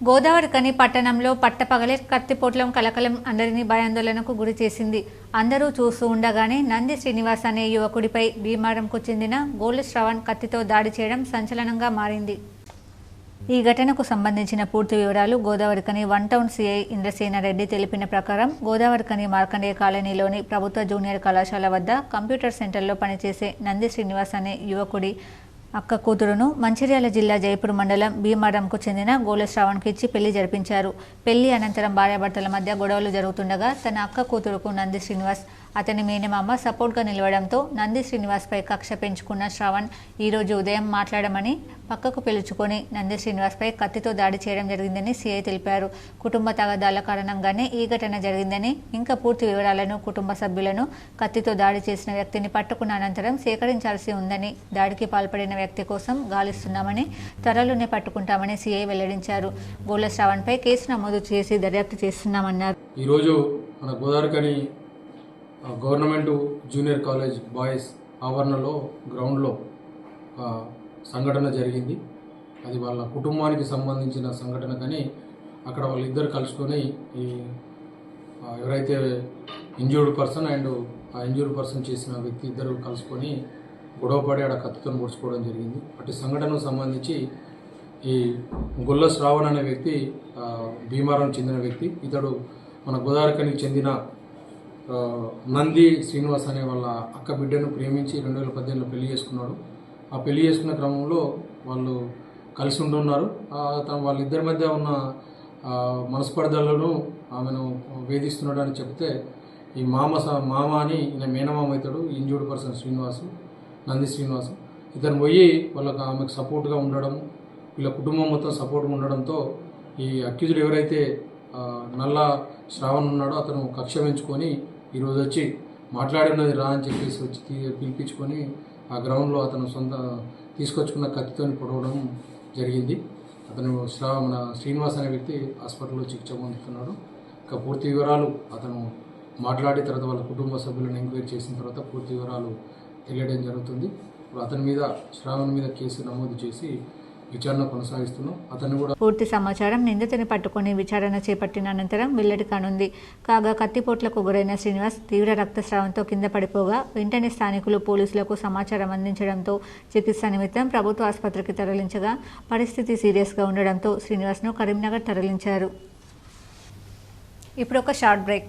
గోదావరికని పట్టణంలో పట్టపగలే కత్తిపోట్లం కలకలం అందరినీ భయాందోళనకు గురి చేసింది. అందరూ చూస్తూ ఉండగానే నంది శ్రీనివాస్ అనే యువకుడిపై భీమారంకు చెందిన గోల్డ్ శ్రవణ్ కత్తితో దాడి చేయడం సంచలనంగా మారింది. ఈ ఘటనకు సంబంధించిన పూర్తి వివరాలు Godavarikhani one town CI Indrasena Reddy తెలిపిన ప్రకారం గోదావరికని మార్కండేయ కాలనీలోని ప్రభుత్వ జూనియర్ కళాశాల వద్ద కంప్యూటర్ సెంటర్లో పనిచేసే నంది శ్రీనివాస్ అనే యువకుడి అక్క కూతురును మంచిర్యాల జిల్లా జయపూర్ మండలం భీమారంకు చెందిన గోల శ్రావణ్కి ఇచ్చి పెళ్ళి జరిపించారు. పెళ్ళి అనంతరం భార్యాభర్తల మధ్య గొడవలు జరుగుతుండగా తన అక్క కూతురుకు నంది శ్రీనివాస్ అతని మేనమామ సపోర్ట్గా నిలవడంతో నంది శ్రీనివాస్పై కక్ష పెంచుకున్న శ్రావణ్ ఈరోజు ఉదయం మాట్లాడమని పక్కకు పిలుచుకొని నంది శ్రీనివాస్పై కత్తితో దాడి చేయడం జరిగిందని సీఐ తెలిపారు. కుటుంబ తగాదాల కారణంగానే ఈ ఘటన జరిగిందని ఇంకా పూర్తి వివరాలను కుటుంబ సభ్యులను కత్తితో దాడి చేసిన వ్యక్తిని పట్టుకున్న అనంతరం సేకరించాల్సి ఉందని దాడికి పాల్పడిన వ్యక్తి కోసం గాలిస్తున్నామని త్వరలోనే పట్టుకుంటామని సీఐ వెల్లడించారు. గోల శ్రావణ్పై కేసు నమోదు చేసి దర్యాప్తు చేస్తున్నామన్నారు. ఈరోజు మన Godavarikhani government junior college boys ఆవరణలో గ్రౌండ్లో ఒక సంఘటన జరిగింది. అది వాళ్ళ కుటుంబానికి సంబంధించిన సంఘటన కానీ అక్కడ వాళ్ళిద్దరు కలుసుకొని ఈ ఎవరైతే ఇంజూర్డ్ పర్సన్ అండ్ ఆ ఇంజూర్డ్ పర్సన్ చేసిన వ్యక్తి ఇద్దరు కలుసుకొని గొడవపడి ఆడ కత్తితో పొడుచుకోవడం జరిగింది. అటు సంఘటనకు సంబంధించి ఈ గుల్ల శ్రావణ్ అనే వ్యక్తి భీమారానికి భీమారం చెందిన వ్యక్తి ఇతడు మన గోదావరికనికి చెందిన నంది శ్రీనివాస్ అనే వాళ్ళ అక్క బిడ్డను ప్రేమించి రెండు వేల పద్దెనిమిదిలో పెళ్ళి చేసుకున్నాడు. ఆ పెళ్ళి చేసుకున్న క్రమంలో వాళ్ళు కలిసి ఉంటున్నారు తన వాళ్ళిద్దరి మధ్య ఉన్న మనస్పర్ధలను ఆమెను వేధిస్తున్నాడు అని చెప్తే ఈ మామ స- మామ అని ఈయన మేనమామ అవుతాడు ఇంజూర్డ్ పర్సన్ శ్రీనివాసు నంది శ్రీనివాస్. ఇతను పోయి వాళ్ళకి ఆమెకు సపోర్ట్గా ఉండడం వీళ్ళ కుటుంబం మొత్తం సపోర్ట్గా ఉండడంతో ఈ అక్యూజుడు ఎవరైతే నల్ల శ్రావణ్ ఉన్నాడో అతను కక్ష పెంచుకొని ఈరోజు వచ్చి మాట్లాడినది రా అని చెప్పేసి వచ్చి తీ- పిలిపించుకొని ఆ గ్రౌండ్లో అతను సొంత తీసుకొచ్చుకున్న కత్తితో పొడవడం జరిగింది. అతను శ్రా మన శ్రీనివాస్ అనే వ్యక్తి హాస్పిటల్లో చికిత్స పొందుతున్నాడు. ఇంకా పూర్తి వివరాలు అతను మాట్లాడి తర్వాత వాళ్ళ కుటుంబ సభ్యులను ఎంక్వైరీ చేసిన తర్వాత పూర్తి వివరాలు తెలియడం జరుగుతుంది. ఇప్పుడు అతని మీద శ్రావణ్ మీద కేసు నమోదు చేసి విచారణ కొనసాగిస్తున్నాం. అతన్ని కూడా పూర్తి సమాచారం నిందితుని పట్టుకుని విచారణ చేపట్టిన అనంతరం వెల్లడి కానుంది. కాగా కత్తిపోట్లకు గురైన శ్రీనివాస్ తీవ్ర రక్తస్రావంతో కింద పడిపోగా వెంటనే స్థానికులు పోలీసులకు సమాచారం అందించడంతో చికిత్స నిమిత్తం ప్రభుత్వ ఆసుపత్రికి తరలించగా పరిస్థితి సీరియస్గా ఉండడంతో శ్రీనివాస్ను కరీంనగర్ తరలించారు. ఇప్పుడు ఒక షార్ట్ బ్రేక్.